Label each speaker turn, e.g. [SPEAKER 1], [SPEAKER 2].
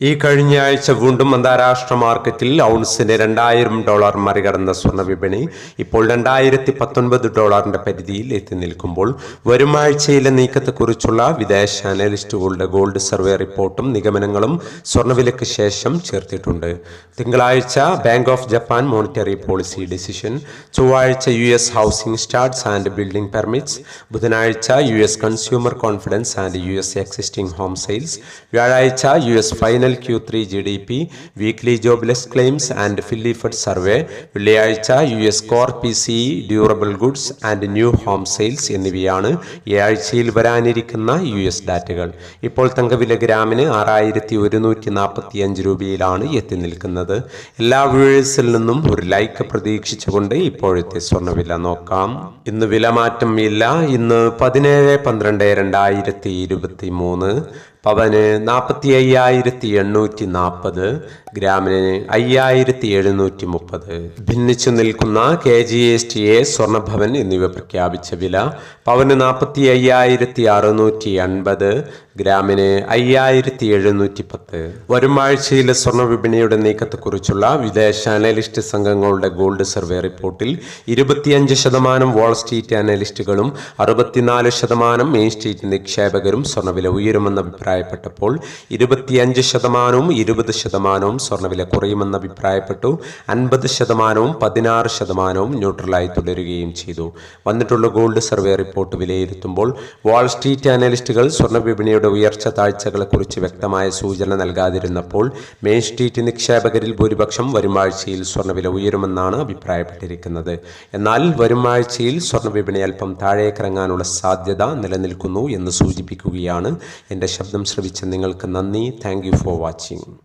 [SPEAKER 1] ഈ കഴിഞ്ഞ ആഴ്ച വീണ്ടും അന്താരാഷ്ട്ര മാർക്കറ്റിൽ ഔൺസിന് രണ്ടായിരം ഡോളർ മറികടന്ന സ്വർണ വിപണി ഇപ്പോൾ രണ്ടായിരത്തി പത്തൊൻപത് ഡോളറിന്റെ പരിധിയിൽ എത്തി നിൽക്കുമ്പോൾ വരും ആഴ്ചയിലെ നീക്കത്തെക്കുറിച്ചുള്ള വിദേശ അനലിസ്റ്റുകളുടെ ഗോൾഡ് സർവേ റിപ്പോർട്ടും നിഗമനങ്ങളും സ്വർണവിലയ്ക്ക് ശേഷം ചേർത്തിട്ടുണ്ട്. തിങ്കളാഴ്ച bank of Japan monetary policy decision ചൊവ്വാഴ്ച U S housing starts and building permits ബുധനാഴ്ച U S consumer confidence and U S existing home sales വ്യാഴാഴ്ച U S final Q three G D P weekly jobless claims and Philly Fed survey വെള്ളിയാഴ്ച U S core P C durable goods and new home sales എന്നിവയാണ് ഈ ആഴ്ചയിൽ വരാനിരിക്കുന്ന U S ഡാറ്റകൾ ഇപ്പോൾ തങ്കവില ഗ്രാമിന് ആറായിരത്തി ഒരുന്നൂറ്റി നാൽപ്പത്തി അഞ്ച് രൂപയിലാണ് എത്തി നിൽക്കുന്നത്. എല്ലാ വ്യൂഴേഴ്സിൽ നിന്നും ഒരു ലൈക്ക് പ്രതീക്ഷിച്ചുകൊണ്ട് ഇപ്പോഴത്തെ സ്വർണവില നോക്കാം. ഇന്ന് വിലമാറ്റം ഇല്ല. ഇന്ന് പതിനേഴ് പന്ത്രണ്ട് രണ്ടായിരത്തി ഇരുപത്തി മൂന്ന് പവന് നാൽപ്പത്തി അയ്യായിരത്തി എണ്ണൂറ്റി നാൽപ്പത് ഗ്രാമിന് അയ്യായിരത്തി എഴുന്നൂറ്റി മുപ്പത് ഭിന്നിച്ചു നിൽക്കുന്ന K G S T A Swarnabhavan എന്നിവ പ്രഖ്യാപിച്ച വില പവന് നാൽപ്പത്തി അയ്യായിരത്തി അറുന്നൂറ്റി എൺപത് ഗ്രാമിന് അയ്യായിരത്തി എഴുന്നൂറ്റി പത്ത് വരും ആഴ്ചയിലെ സ്വർണ വിപണിയുടെ നീക്കത്തെക്കുറിച്ചുള്ള വിദേശ അനലിസ്റ്റ് സംഘങ്ങളുടെ ഗോൾഡ് സർവേ റിപ്പോർട്ടിൽ ഇരുപത്തിയഞ്ച് ശതമാനം വാൾ സ്ട്രീറ്റ് അനലിസ്റ്റുകളും അറുപത്തിനാല് ശതമാനം മെയിൻ സ്ട്രീറ്റ് നിക്ഷേപകരും സ്വർണവില ഉയരുമെന്ന് അഭിപ്രായപ്പെട്ടപ്പോൾ ഇരുപത്തിയഞ്ച് ശതമാനവും ഇരുപത് ശതമാനവും സ്വർണവില കുറയുമെന്ന് അഭിപ്രായപ്പെട്ടു. അൻപത് ശതമാനവും പതിനാറ് ശതമാനവും ന്യൂട്രലായി തുടരുകയും ചെയ്തു. വന്നിട്ടുള്ള ഗോൾഡ് സർവേ റിപ്പോർട്ട് വിലയിരുത്തുമ്പോൾ വാൾ സ്ട്രീറ്റ് അനലിസ്റ്റുകൾ സ്വർണ വിപണിയുടെ ഉയർച്ച താഴ്ചകളെക്കുറിച്ച് വ്യക്തമായ സൂചന നൽകാതിരുന്നപ്പോൾ മെയിൻ സ്ട്രീറ്റ് നിക്ഷേപകരിൽ ഭൂരിപക്ഷം വരും ആഴ്ചയിൽ സ്വർണവില ഉയരുമെന്നാണ് അഭിപ്രായപ്പെട്ടിരിക്കുന്നത്. എന്നാൽ വരും ആഴ്ചയിൽ സ്വർണ വിപണി അല്പം താഴേക്കിറങ്ങാനുള്ള സാധ്യത നിലനിൽക്കുന്നു എന്ന് സൂചിപ്പിക്കുകയാണ് എന്റെ ശബ്ദം ശ്രവിച്ച നിങ്ങൾക്ക് നന്ദി. Thank for watching.